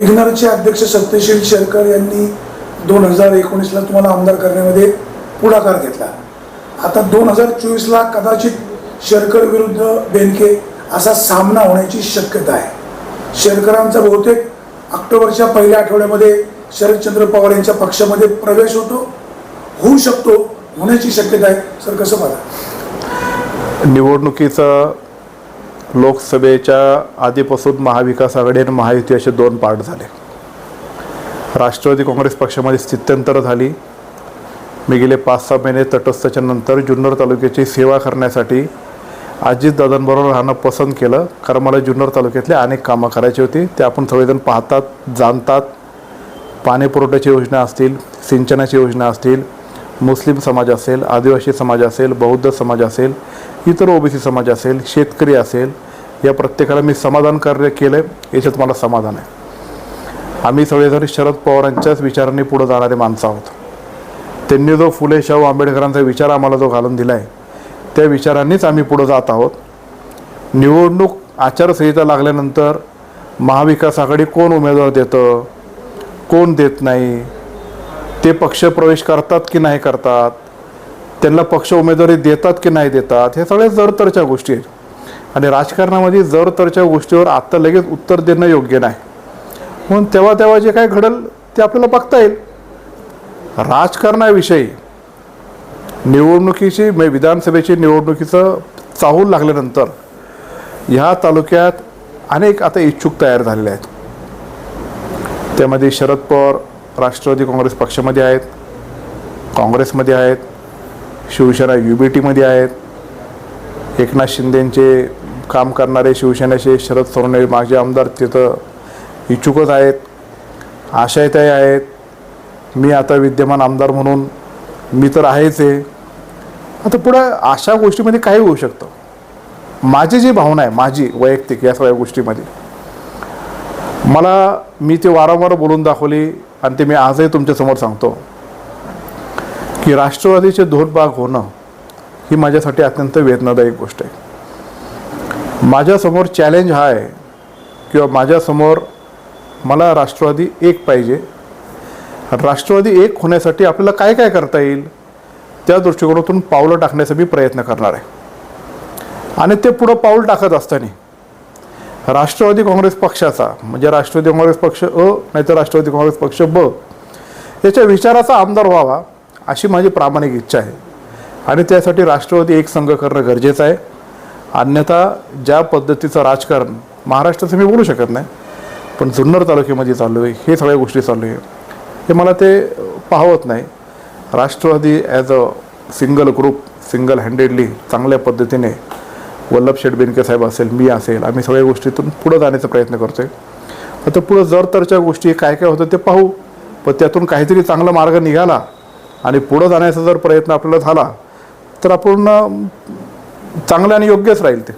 विघ्नरचे अध्यक्ष सत्यशील शेरकर यांनी दोन हजार एकोणीसला तुम्हाला आमदार करण्यामध्ये पुढाकार घेतला. आता दोन हजार चोवीसला कदाचित शेरकर विरुद्ध बेनके असा सामना होण्याची शक्यता आहे. शेरकरांचा बहुतेक ऑक्टोबरच्या पहिल्या आठवड्यामध्ये शरदचंद्र पवार यांच्या पक्षामध्ये प्रवेश होतो होऊ शकतो होण्याची शक्यता आहे. सर कसं बघा निवडणुकीचं लोकसभेच्या आधीपासून महाविकास आघाडी आणि महायुती असे दोन पार्ट झाले. राष्ट्रवादी काँग्रेस पक्षामध्ये स्थित्यंतर झाली. मी गेले पाच सहा महिने तटस्थाच्या नंतर जुन्नर तालुक्याची सेवा करण्यासाठी अजितदादांबरोबर राहणं पसंत केलं. कारण मला जुन्नर तालुक्यातले अनेक कामं करायची होती. ते आपण सगळेजण पाहतात जाणतात. पाणी पुरवठ्याची योजना असतील सिंचनाची योजना असतील मुस्लिम समाज असेल आदिवासी समाज असेल बौद्ध समाज असेल इतर ओबीसी समाज असेल शेतकरी असेल या प्रत्येकाला मी समाधान कार्य केलं आहे याच्यात मला समाधान आहे. आम्ही सगळेजण शरद पवारांच्याच विचारांनी पुढे जाणारे माणसं आहोत. त्यांनी जो फुले शाहू आंबेडकरांचा विचार आम्हाला जो घालून दिला आहे त्या विचारांनीच आम्ही पुढं जात आहोत. निवडणूक आचारसंहिता लागल्यानंतर महाविकास आघाडी कोण उमेदवार देतं कोण देत नाही ते पक्ष प्रवेश करतात की नाही करतात त्यांना पक्ष उमेदवारी देतात की नाही देतात हे सगळे जरतरच्या गोष्टी आहेत. आणि राजकारणामध्ये जर तरच्या गोष्टीवर आत्ता लगेच उत्तर देणं योग्य नाही. म्हणून तेव्हा तेव्हा जे काय घडल ते आपल्याला बघता येईल. राजकारणाविषयी निवडणुकीची म्हणजे विधानसभेची निवडणुकीचं चाहूल लागल्यानंतर ह्या तालुक्यात अनेक आता इच्छुक तयार झालेले आहेत. त्यामध्ये शरद पवार राष्ट्रवादी काँग्रेस पक्षामध्ये आहेत काँग्रेसमध्ये आहेत शिवसेना यू बी टीमध्ये आहेत एकनाथ शिंदेंचे काम करणारे शिवसेनेचे शरद सोरणे माझे आमदार तिथं इच्छुकच आहेत आशायताही आहेत. मी आता विद्यमान आमदार म्हणून मी तर आहेच आहे. आता पुढं अशा गोष्टीमध्ये काही होऊ शकतं. माझी जी भावना आहे माझी वैयक्तिक या सगळ्या गोष्टीमध्ये. मला मी ते वारंवार बोलून दाखवली आणि ते मी आजही तुमच्यासमोर सांगतो. की राष्ट्रवादीचे दोन भाग होणं ही माझ्यासाठी अत्यंत वेदनादायक गोष्ट आहे. माझ्यासमोर चॅलेंज हा आहे किंवा माझ्यासमोर मला राष्ट्रवादी एक पाहिजे. राष्ट्रवादी एक होण्यासाठी आपल्याला काय काय करता येईल? त्या दृष्टिकोनातून पावलं टाकण्याचा मी प्रयत्न करणार आहे. आणि ते पुढं पाऊल टाकत असताना राष्ट्रवादी काँग्रेस पक्षाचा म्हणजे राष्ट्रवादी काँग्रेस पक्ष अ नाहीतर राष्ट्रवादी काँग्रेस पक्ष ब याच्या विचाराचा आमदार व्हावा अशी माझी प्रामाणिक इच्छा आहे. आणि त्यासाठी राष्ट्रवादी एक संघ करणं गरजेचं आहे. अन्यथा ज्या पद्धतीचं राजकारण महाराष्ट्राचं मी बोलू शकत नाही पण जुन्नर तालुक्यामध्ये चालू आहे हे सगळ्या गोष्टी चालू आहे. हे मला ते पाहवत नाही. Rashtravadi as a single group single handedly चांगल्या पद्धतीने वल्लभ शेठ बेनके साहेब असेल मी असेल आम्ही सगळ्या गोष्टीतून पुढं जाण्याचा प्रयत्न करतो आहे आता पुढं जर तरच्या गोष्टी काय काय होतं ते पाहू पण त्यातून काहीतरी चांगला मार्ग निघाला आणि पुढं जाण्याचा जर प्रयत्न आपल्याला झाला तर आपण चांगलं आणि योग्यच राहील ते.